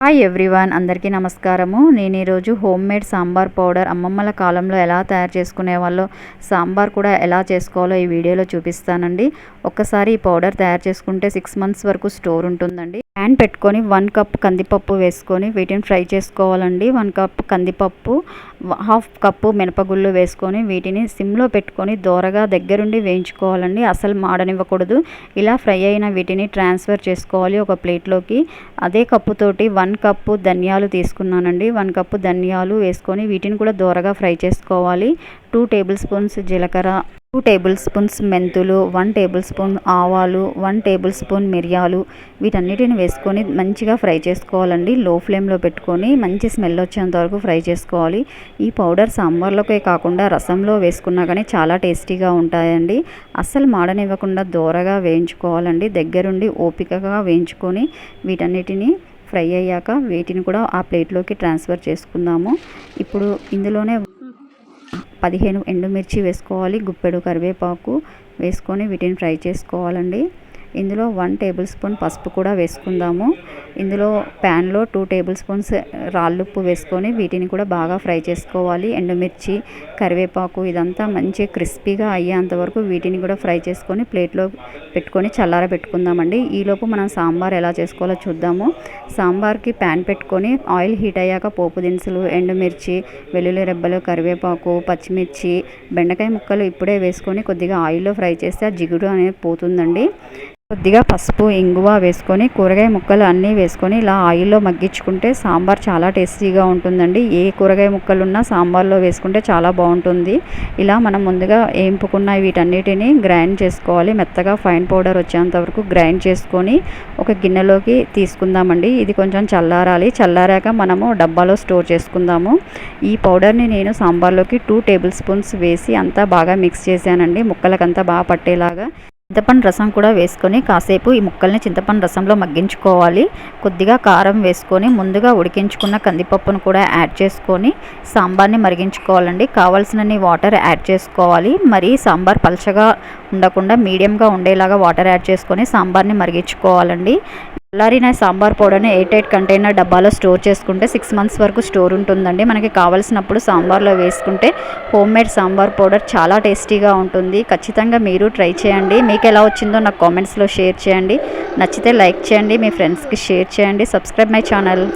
Hi everyone అందరికీ నమస్కారము. నేను ఈరోజు హోమ్ మేడ్ సాంబార్ పౌడర్ అమ్మమ్మల కాలంలో ఎలా తయారు చేసుకునే వాళ్ళో సాంబార్ కూడా ఎలా చేసుకోవాలో ఈ వీడియోలో చూపిస్తానండి. ఒక్కసారి ఈ పౌడర్ తయారు చేసుకుంటే సిక్స్ మంత్స్ వరకు స్టోర్ ఉంటుందండి. ప్యాన్ పెట్టుకొని వన్ కప్ కందిపప్పు వేసుకొని వీటిని ఫ్రై చేసుకోవాలండి. వన్ కప్ కందిపప్పు హాఫ్ కప్పు మినపగుళ్ళు వేసుకొని వీటిని సిమ్లో పెట్టుకొని దోరగా దగ్గరుండి వేయించుకోవాలండి. అసలు మాడనివ్వకూడదు. ఇలా ఫ్రై అయిన వీటిని ట్రాన్స్ఫర్ చేసుకోవాలి ఒక ప్లేట్లోకి. అదే కప్పుతోటి వన్ కప్పు ధనియాలు తీసుకున్నానండి. వన్ కప్పు ధనియాలు వేసుకొని వీటిని కూడా దోరగా ఫ్రై చేసుకోవాలి. టూ టేబుల్ స్పూన్స్ జీలకర్ర టూ టేబుల్ స్పూన్స్ మెంతులు వన్ టేబుల్ స్పూన్ ఆవాలు వన్ టేబుల్ స్పూన్ మిరియాలు. వీటన్నిటిని వేసుకొని మంచిగా ఫ్రై చేసుకోవాలండి. లో ఫ్లేమ్లో పెట్టుకొని మంచి స్మెల్ వచ్చేంత వరకు ఫ్రై చేసుకోవాలి. ఈ పౌడర్ సాంబార్లోకే కాకుండా రసంలో వేసుకున్నా కానీ చాలా టేస్టీగా ఉంటాయండి. అస్సలు మాడనివ్వకుండా దోరగా వేయించుకోవాలండి. దగ్గరుండి ఓపికగా వేయించుకొని వీటన్నిటిని ఫ్రై అయ్యాక వీటిని కూడా ఆ ప్లేట్లోకి ట్రాన్స్ఫర్ చేసుకుందాము. ఇప్పుడు ఇందులోనే పదిహేను ఎండుమిర్చి వేసుకోవాలి గుప్పెడు కరివేపాకు వేసుకొని వీటిని ఫ్రై చేసుకోవాలండి. ఇందులో వన్ టేబుల్ స్పూన్ పసుపు కూడా వేసుకుందాము. ఇందులో ప్యాన్లో టూ టేబుల్ స్పూన్స్ రాళ్ళుప్పు వేసుకొని వీటిని కూడా బాగా ఫ్రై చేసుకోవాలి. ఎండుమిర్చి కరివేపాకు ఇదంతా మంచి క్రిస్పీగా అయ్యేంత వరకు వీటిని కూడా ఫ్రై చేసుకొని ప్లేట్లో పెట్టుకొని చల్లార పెట్టుకుందామండి. ఈలోపు మనం సాంబార్ ఎలా చేసుకోవాలో చూద్దాము. సాంబార్కి ప్యాన్ పెట్టుకొని ఆయిల్ హీట్ అయ్యాక పోపు దినుసులు ఎండుమిర్చి వెల్లుల్లి రెబ్బలు కరివేపాకు పచ్చిమిర్చి బెండకాయ ముక్కలు ఇప్పుడే వేసుకొని కొద్దిగా ఆయిల్లో ఫ్రై చేస్తే ఆ జిగుడు అనేది పోతుందండి. కొద్దిగా పసుపు ఇంగువ వేసుకొని కూరగాయ ముక్కలు అన్నీ వేసుకొని ఇలా ఆయిల్లో మగ్గించుకుంటే సాంబార్ చాలా టేస్టీగా ఉంటుందండి. ఏ కూరగాయ ముక్కలు ఉన్నా సాంబార్లో వేసుకుంటే చాలా బాగుంటుంది. ఇలా మనం ముందుగా ఏంపుకున్న వీటన్నిటిని గ్రైండ్ చేసుకోవాలి. మెత్తగా ఫైన్ పౌడర్ వచ్చేంత వరకు గ్రైండ్ చేసుకొని ఒక గిన్నెలోకి తీసుకుందామండి. ఇది కొంచెం చల్లారాలి. చల్లారాక మనము డబ్బాలో స్టోర్ చేసుకుందాము. ఈ పౌడర్ని నేను సాంబార్లోకి టూ టేబుల్ స్పూన్స్ వేసి అంతా బాగా మిక్స్ చేశానండి. ముక్కలకంతా బాగా పట్టేలాగా. చింతపండు రసం కూడా వేసుకొని కాసేపు ఈ ముక్కల్ని చింతపండు రసంలో మగ్గించుకోవాలి. కొద్దిగా కారం వేసుకొని ముందుగా ఉడికించుకున్న కందిపప్పును కూడా యాడ్ చేసుకొని సాంబార్ని మరిగించుకోవాలండి. కావాల్సినన్ని వాటర్ యాడ్ చేసుకోవాలి. మరి సాంబార్ పలచగా ఉండకుండా మీడియంగా ఉండేలాగా వాటర్ యాడ్ చేసుకొని సాంబార్ని మరిగించుకోవాలండి. చల్లారిన సాంబార్ పౌడర్ని ఎయిట్ ఎయిట్ కంటైనర్ డబ్బాలో స్టోర్ చేసుకుంటే సిక్స్ మంత్స్ వరకు స్టోర్ ఉంటుందండి. మనకి కావాల్సినప్పుడు సాంబార్లో వేసుకుంటే హోమ్ మేడ్ సాంబార్ పౌడర్ చాలా టేస్టీగా ఉంటుంది. ఖచ్చితంగా మీరు ట్రై చేయండి. మీకు ఎలా వచ్చిందో నాకు కామెంట్స్లో షేర్ చేయండి. నచ్చితే లైక్ చేయండి. మీ ఫ్రెండ్స్కి షేర్ చేయండి. Subscribe my channel.